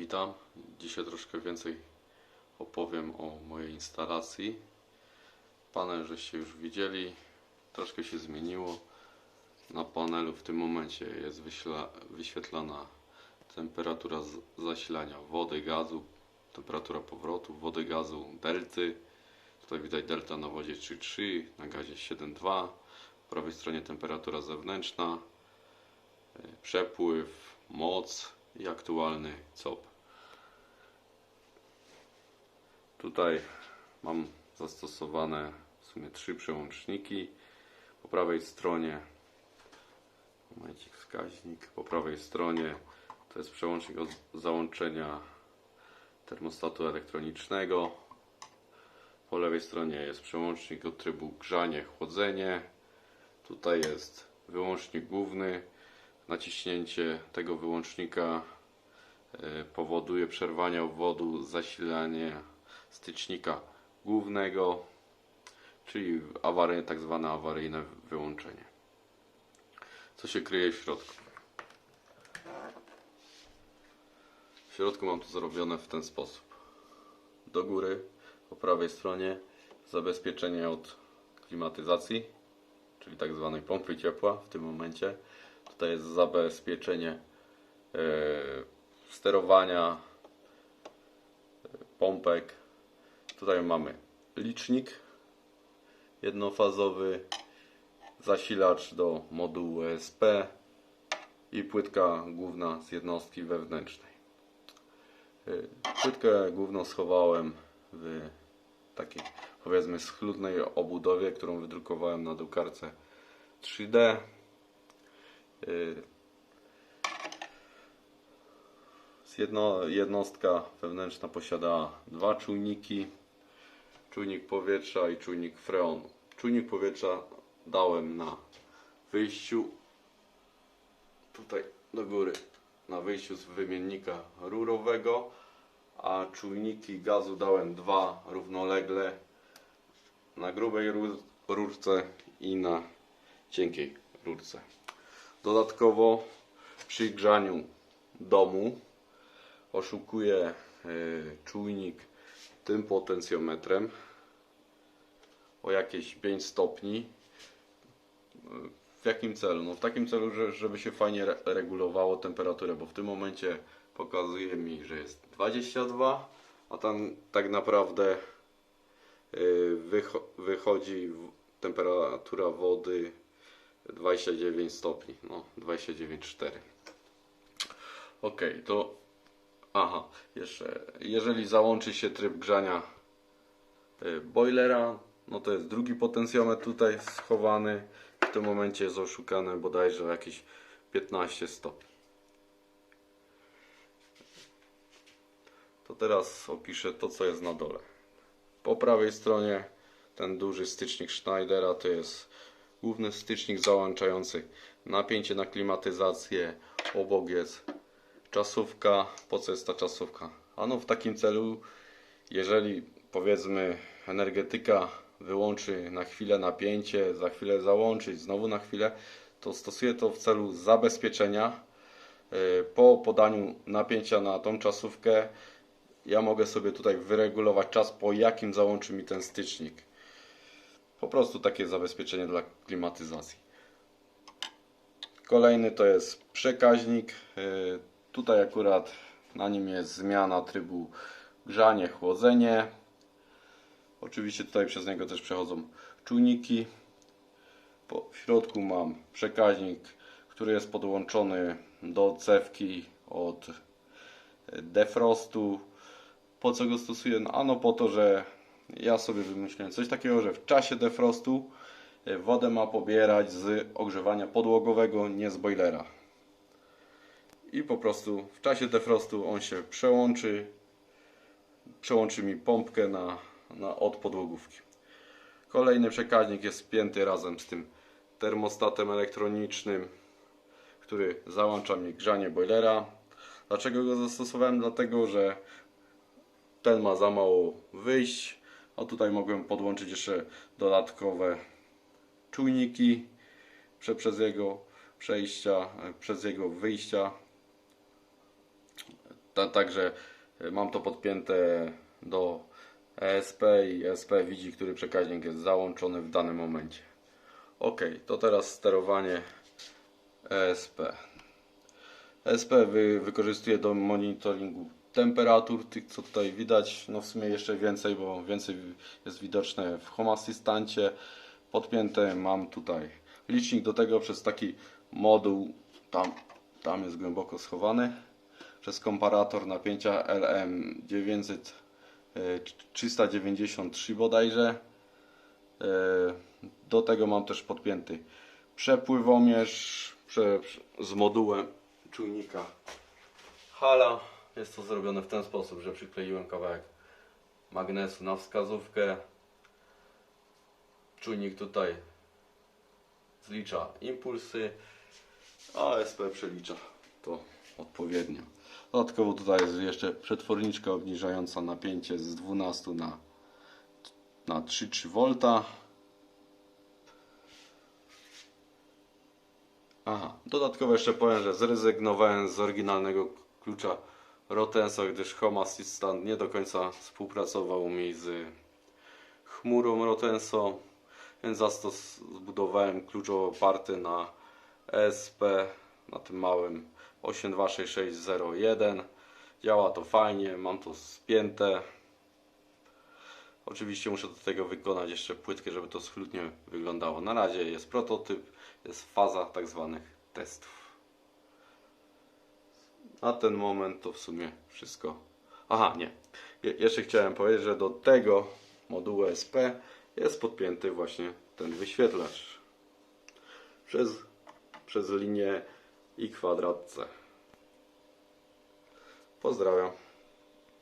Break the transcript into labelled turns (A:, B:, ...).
A: Witam. Dzisiaj troszkę więcej opowiem o mojej instalacji. Panel żeście już widzieli. Troszkę się zmieniło. Na panelu w tym momencie jest wyświetlana temperatura zasilania wody, gazu, temperatura powrotu, wody, gazu, delty. Tutaj widać delta na wodzie 3,3, na gazie 7,2. Po prawej stronie temperatura zewnętrzna, y, przepływ, moc i aktualny COP. Tutaj mam zastosowane w sumie trzy przełączniki. Po prawej stronie momencik wskaźnik. Po prawej stronie to jest przełącznik od załączenia termostatu elektronicznego. Po lewej stronie jest przełącznik od trybu grzanie, chłodzenie. Tutaj jest wyłącznik główny. Naciśnięcie tego wyłącznika e, powoduje przerwanie obwodu zasilania stycznika głównego, czyli awaryjne, tak zwane awaryjne wyłączenie. Co się kryje w środku? W środku mam to zrobione w ten sposób. Do góry, po prawej stronie zabezpieczenie od klimatyzacji, czyli tak zwanej pompy ciepła w tym momencie. Tutaj jest zabezpieczenie e, sterowania e, pompek. Tutaj mamy licznik jednofazowy, zasilacz do modułu ESP i płytka główna z jednostki wewnętrznej. Y, Płytkę główną schowałem w takiej powiedzmy schludnej obudowie, którą wydrukowałem na drukarce 3D. Y, Jedno, jednostka wewnętrzna posiada dwa czujniki. Czujnik powietrza i czujnik freonu. Czujnik powietrza dałem na wyjściu tutaj do góry na wyjściu z wymiennika rurowego, a czujniki gazu dałem dwa równolegle na grubej ru- rurce i na cienkiej rurce. Dodatkowo przy grzaniu domu oszukuję y, czujnik tym potencjometrem o jakieś 5 stopni. W jakim celu? No w takim celu, że, żeby się fajnie re- regulowało temperaturę, bo w tym momencie pokazuje mi, że jest 22, a tam tak naprawdę y, wycho- wychodzi temperatura wody 29 stopni, no 29,4. Ok, to aha, jeszcze jeżeli załączy się tryb grzania y, boilera, no to jest drugi potencjometr tutaj schowany. W tym momencie jest oszukane bodajże jakieś 15 stopni. To teraz opiszę to, co jest na dole. Po prawej stronie ten duży stycznik Schneidera to jest główny stycznik załączający napięcie na klimatyzację. Obok jest czasówka. Po co jest ta czasówka? Ano w takim celu, jeżeli powiedzmy energetyka wyłączy na chwilę napięcie, za chwilę załączyć, znowu na chwilę, to stosuję to w celu zabezpieczenia. Yy, Po podaniu napięcia na tą czasówkę ja mogę sobie tutaj wyregulować czas, po jakim załączy mi ten stycznik. Po prostu takie zabezpieczenie dla klimatyzacji. Kolejny to jest przekaźnik. Tutaj akurat na nim jest zmiana trybu grzanie, chłodzenie. Oczywiście tutaj przez niego też przechodzą czujniki. Po, środku mam przekaźnik, który jest podłączony do cewki od defrostu. Po co go stosuję? No, ano po to, że ja sobie wymyśliłem coś takiego, że w czasie defrostu e, wodę ma pobierać z ogrzewania podłogowego, nie z boilera. I po prostu w czasie defrostu on się przełączy, przełączy mi pompkę na, na od podłogówki. Kolejny przekaźnik jest spięty razem z tym termostatem elektronicznym, który załącza mi grzanie boilera. Dlaczego go zastosowałem? Dlatego, że ten ma za mało wyjść, a tutaj mogłem podłączyć jeszcze dodatkowe czujniki prze- przez jego przejścia, e, przez jego wyjścia. Ta, także y, mam to podpięte do ESP i ESP widzi, który przekaźnik jest załączony w danym momencie. Ok, to teraz sterowanie ESP. ESP wy, wykorzystuje do monitoringu temperatur, tych co tutaj widać, no w sumie jeszcze więcej, bo więcej jest widoczne w Home Assistancie. Podpięte mam tutaj licznik do tego przez taki moduł, tam, tam jest głęboko schowany, przez komparator napięcia LM900 e, 393 bodajże. E, Do tego mam też podpięty przepływomierz prze, z modułem czujnika hala. Jest to zrobione w ten sposób, że przykleiłem kawałek magnesu na wskazówkę. Czujnik tutaj zlicza impulsy, a SP przelicza to odpowiednio. Dodatkowo tutaj jest jeszcze przetworniczka obniżająca napięcie z 12 na, na 3,3 V. Aha, dodatkowo jeszcze powiem, że zrezygnowałem z oryginalnego klucza Rotensa, gdyż Home Assistant nie do końca współpracował mi z chmurą Rotenso, więc za to zbudowałem klucz oparty na ESP, na tym małym 826601. Działa to fajnie, mam to spięte. Oczywiście muszę do tego wykonać jeszcze płytkę, żeby to schludnie wyglądało. Na razie jest prototyp, jest faza tak zwanych testów. Na ten moment to w sumie wszystko. Aha, nie. Je jeszcze chciałem powiedzieć, że do tego modułu SP jest podpięty właśnie ten wyświetlacz przez, przez linię i kwadrat C. Pozdrawiam.